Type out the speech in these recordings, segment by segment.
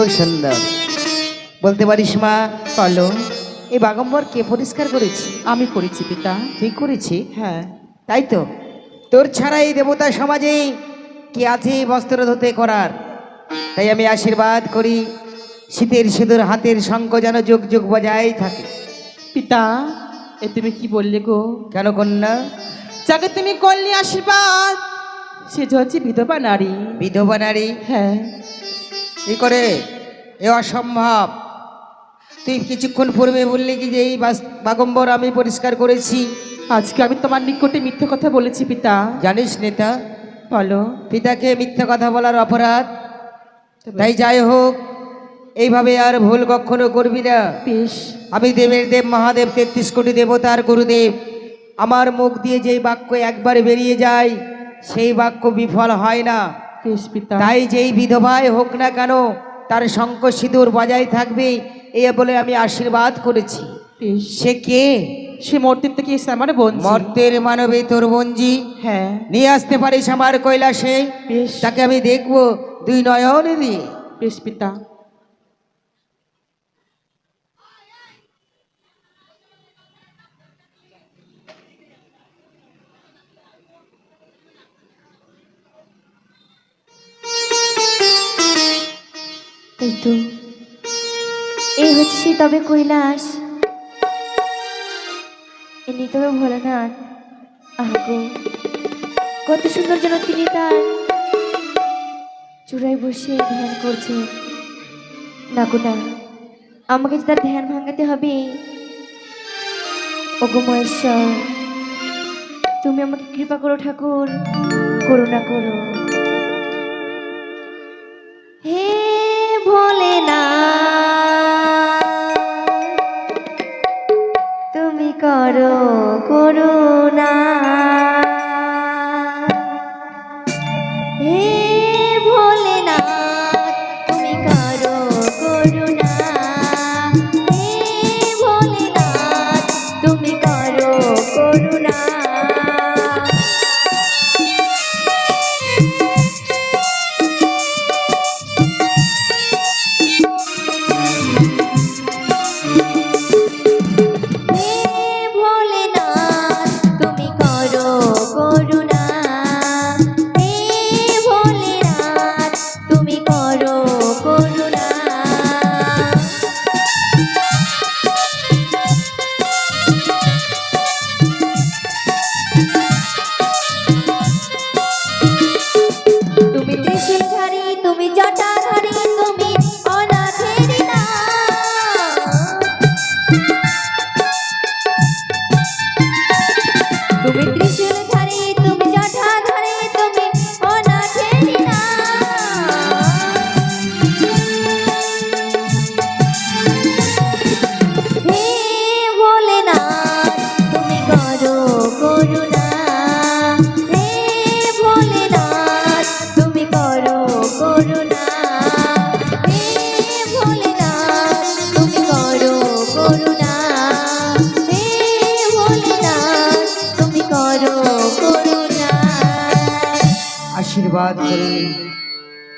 খুব সুন্দর। বলতে পারিস মা? বলো এই বাগম্বর কে পরিষ্কার করেছি? আমি করেছি পিতা। ঠিক করেছি? হ্যাঁ। তাই তো? তোর ছাড়া এই দেবতা সমাজে কি আছে বস্ত্র ধুতে করার? তাই আমি আশীর্বাদ করি শীতের সিঁদুর হাতের শঙ্খ যেন যুগ যুগ বজায় থাকে। পিতা এ তুমি কি বললে গো? কেন কন্যা? যাকে তুমি করলে আশীর্বাদ সে যে হচ্ছে বিধবা নারী। বিধবা নারী? হ্যাঁ। কি করে? এ অসম্ভব। তুই কিছুক্ষণ পূর্বে বললি কি যে এই বাগম্বর আমি পরিষ্কার করেছি। আজকে আমি তোমার নিকটে মিথ্যে কথা বলেছি পিতা। জানিস নেতা? বলো। পিতাকে মিথ্যে কথা বলার অপরাধ। তাই যাই হোক এইভাবে আর ভুল কখনো করবি না। বেশ। আমি দেবের দেব মহাদেব তেত্রিশ কোটি দেবতার গুরুদেব। আমার মুখ দিয়ে যেই বাক্য একবার বেরিয়ে যায় সেই বাক্য বিফল হয় না। তাই যেই বিধবায় হোক না কেন তার শঙ্খ সিঁদুর বজায় থাকবে এ বলে আমি আশীর্বাদ করেছি। সে কে? সে মর্তের থেকে এসে আমার বোন মর্তের মানবে তোর বঞ্জি হ্যাঁ। নিয়ে আসতে পারিস আমার কৈলাসে। তাকে আমি দেখব। দুই নয়নে দিয়ে। বেশ পিতা। এই তো। এই হচ্ছে তবে কৈলাস। ইনি তবে ভোলানাথ। আহগো কত সুন্দর যেন তিনি তার চূড়ায় বসে ধ্যান করছে। না না, আমাকে যে তার ধ্যান ভাঙাতে হবে। ওগো মহেশ্বর, তুমি আমাকে কৃপা করো ঠাকুর, করুণা করো। হে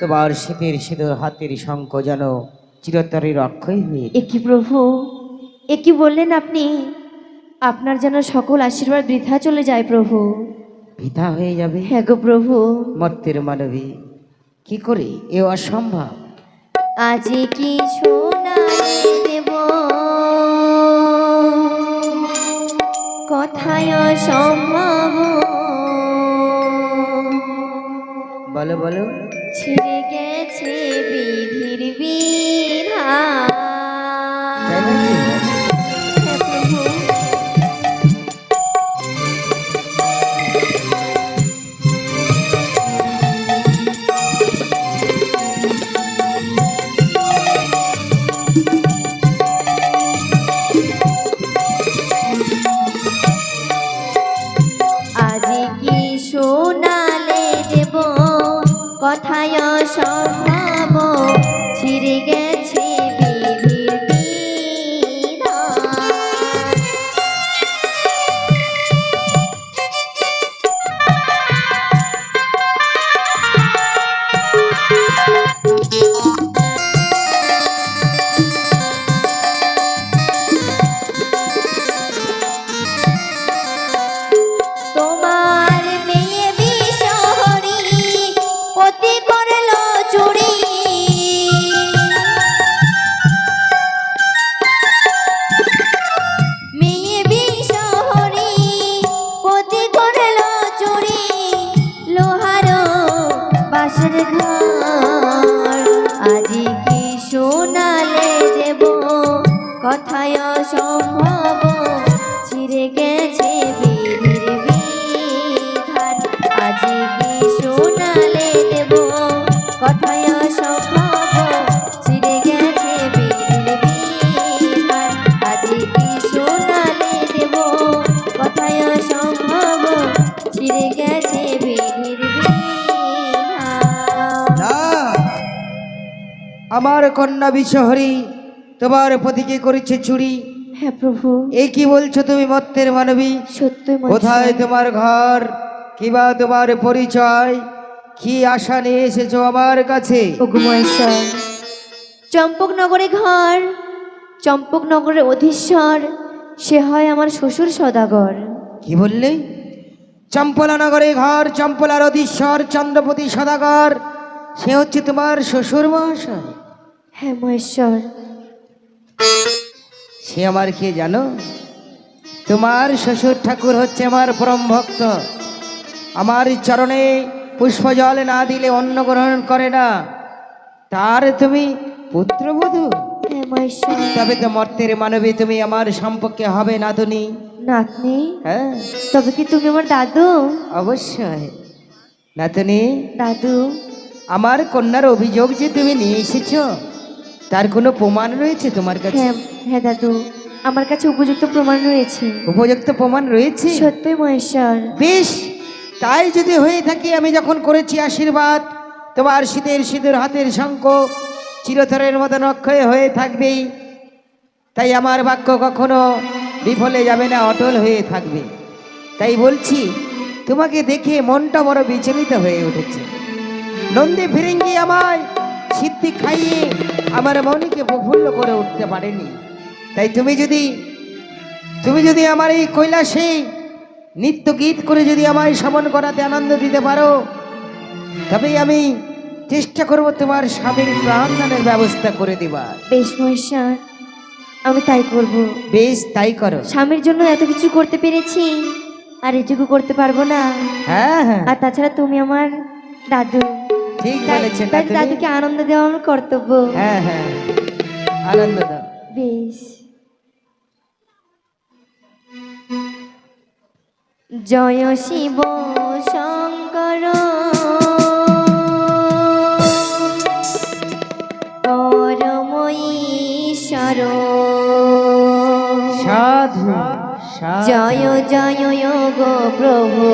তোমার শীতের সিঁদুর হাতের শঙ্খ যেন চিরতরের অক্ষয় হয়ে এ কি প্রভু? এ কি বললেন আপনি? আপনার যেন সকল আশীর্বাদ বৃথা চলে যায় প্রভু। বৃথা হয়ে যাবে? হ্যাঁ গো প্রভু। মর্তের মানবী কি করে এ অসম্ভব? আজ কি শোনালে দেব? কথায় সম্ভব বলো বলো। ছিঁড়ে গেছে বিধির বিধান কথায় সম্ভব ছিড়ে গেছে আমার কন্যা বিশহরী তোমার পতিকে করেছে চুরি হ্যাঁ প্রভু। এই কি বলছো তুমি মত্তের মানবী? সত্যই কোথায় তোমার ঘর? কিবা তোমার পরিচয়? কি আশা নিয়ে এসেছ আমার কাছে? চম্পকনগরে ঘর চম্পকনগরের অধীশ্বর সে হয় আমার শ্বশুর সদাগর। কি বললে? চম্পলা নগরে ঘর চম্পলার অধীশ্বর চন্দ্রপতি সদাগর সে হচ্ছে তোমার শ্বশুর মহাশয় হ্যাঁ মহেশ্বর। সে আমার কে জানো? তোমার শ্বশুর ঠাকুর হচ্ছে আমার পরম ভক্ত। আমার চরণে পুষ্পজল না দিলে অন্ন গ্রহণ করে না। তার তুমি পুত্রবধূ। হ্যাঁ মহেশ্বর। তবে তো মর্তের মানবী তুমি আমার সম্পর্কে হবে না তুমি নাতনি? হ্যাঁ। তবে কি তুমি আমার দাদু? অবশ্যই। নাতনি? দাদু। আমার কন্যার অভিযোগ যে তুমি নিয়ে এসেছ তার কোনো প্রমাণ রয়েছে তোমার কাছে? হ্যাঁ হ্যাঁ দাদু আমার কাছে উপযুক্ত প্রমাণ রয়েছে। উপযুক্ত প্রমাণ রয়েছে? সত্যই মহেশ্বর। বেশ তাই যদি হয়ে থাকে আমি যখন করেছি আশীর্বাদ তোমার শীতের সিঁদুর হাতের শঙ্খ চিরতরের মতন অক্ষয় হয়ে থাকবেই। তাই আমার বাক্য কখনো বিফলে যাবে না অটল হয়ে থাকবে। তাই বলছি তোমাকে দেখে মনটা বড় বিচলিত হয়ে উঠেছে। নন্দী ফিরিঙ্গি আমায় সিদ্ধি খাইয়ে আমার মনকে প্রফুল্ল করে উঠতে পারেনি। তাই তুমি যদি তুমি যদি আমার এই কৈলাসে নিত্য গীত করে যদি আমায় শ্রবণ করাতে আনন্দ দিতে পারো তবেই আমি চেষ্টা করব তোমার স্বামীর প্রাণদানের ব্যবস্থা করে দেবার। বেশ মহেশ্বর আমি তাই করব। বেশ তাই করো। স্বামীর জন্য এত কিছু করতে পেরেছি আর এটুকু করতে পারব না। হ্যাঁ হ্যাঁ। আর তাছাড়া তুমি আমার দাদু। ঠিক বলেছেন তাই নাতনি। দাদুকে আনন্দ দেওয়া আমার কর্তব্য। হ্যাঁ হ্যাঁ। আনন্দ দাও। বেশ। জয় শিব শঙ্কর। পরমঈশ্বর। সাধু জয় জয় যোগ প্রভু।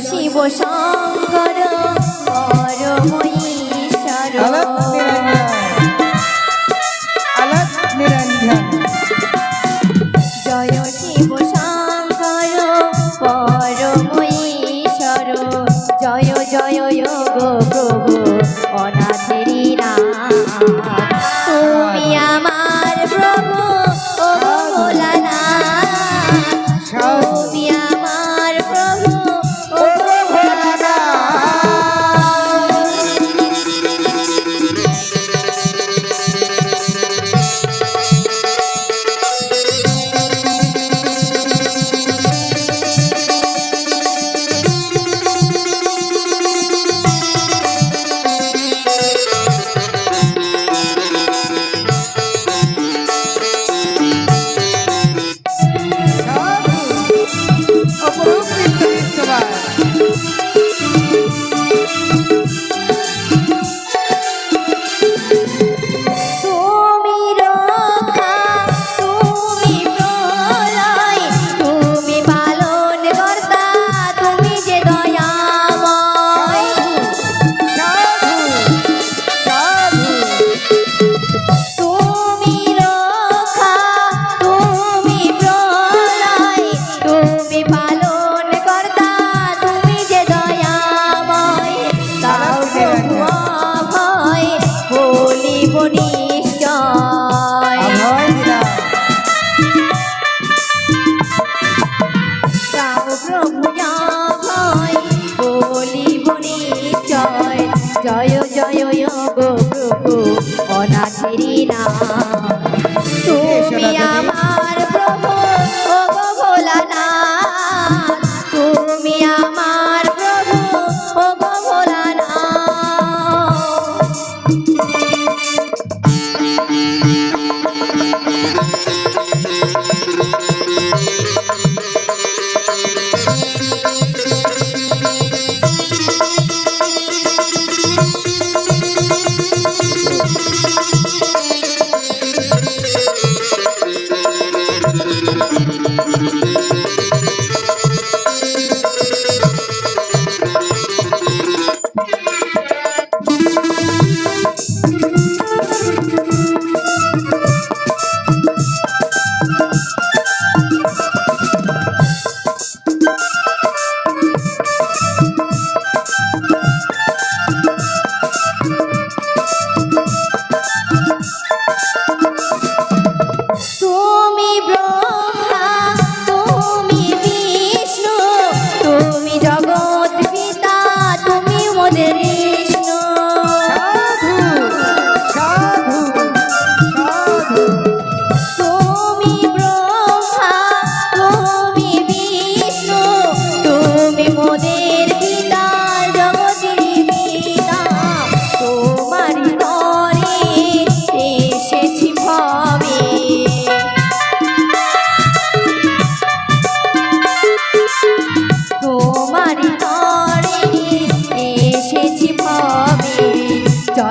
শিব শঙ্কর পরমঈশ্বর জয় শিব শঙ্কর পরমঈশ্বর জয় জয় যোগ প্রভু না ভয় জয় জয় গো প্রভু। অনাথেরি না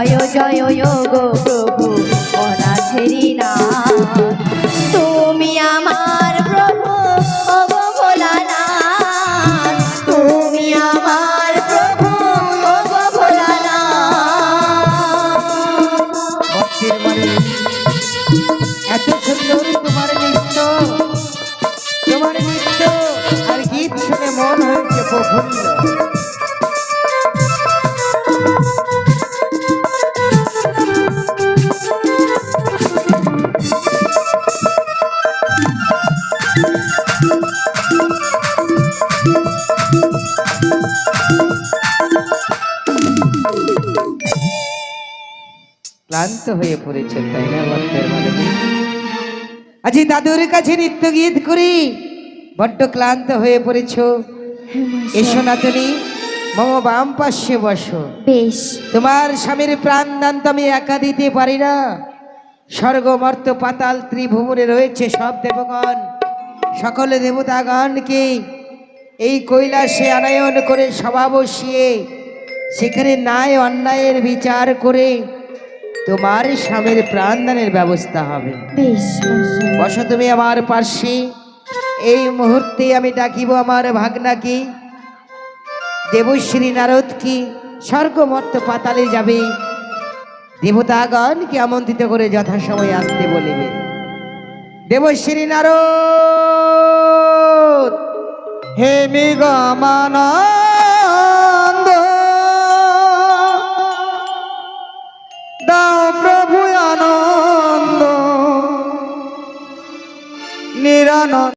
জয় জয় গো প্রভু হয়ে পড়েছে তাই না আজি দাদুর কাছে নৃত্য গীত করি বড্ড ক্লান্ত হয়ে পড়েছ। এসো না তুমি মম বাম পাশে বসো। বেশ। তোমার স্বামীর প্রাণ দান তো আমি একা দিতে পারি না। স্বর্গ মর্ত পাতাল ত্রিভুবনে রয়েছে সব দেবগণ। সকল দেবতাগণকে এই কৈলাসে আনয়ন করে সভা বসিয়ে সেখানে ন্যায় অন্যায়ের বিচার করে তোমার স্বামীর প্রাণদানের ব্যবস্থা হবে। বেশ বসো তুমি আমার পার্শ্বে। এই মুহূর্তে আমি ডাকিব আমার ভাগনাকে দেবশ্রী নারদ কি? স্বর্গমর্ত পাতালে যাবে। দেবতাগণকে আমন্ত্রিত করে যথাসময়ে আসতে বলিবে? দেবশ্রী নারদ! হে নিগমানন্দ প্রভু আনন্দ। নিরানন্দ।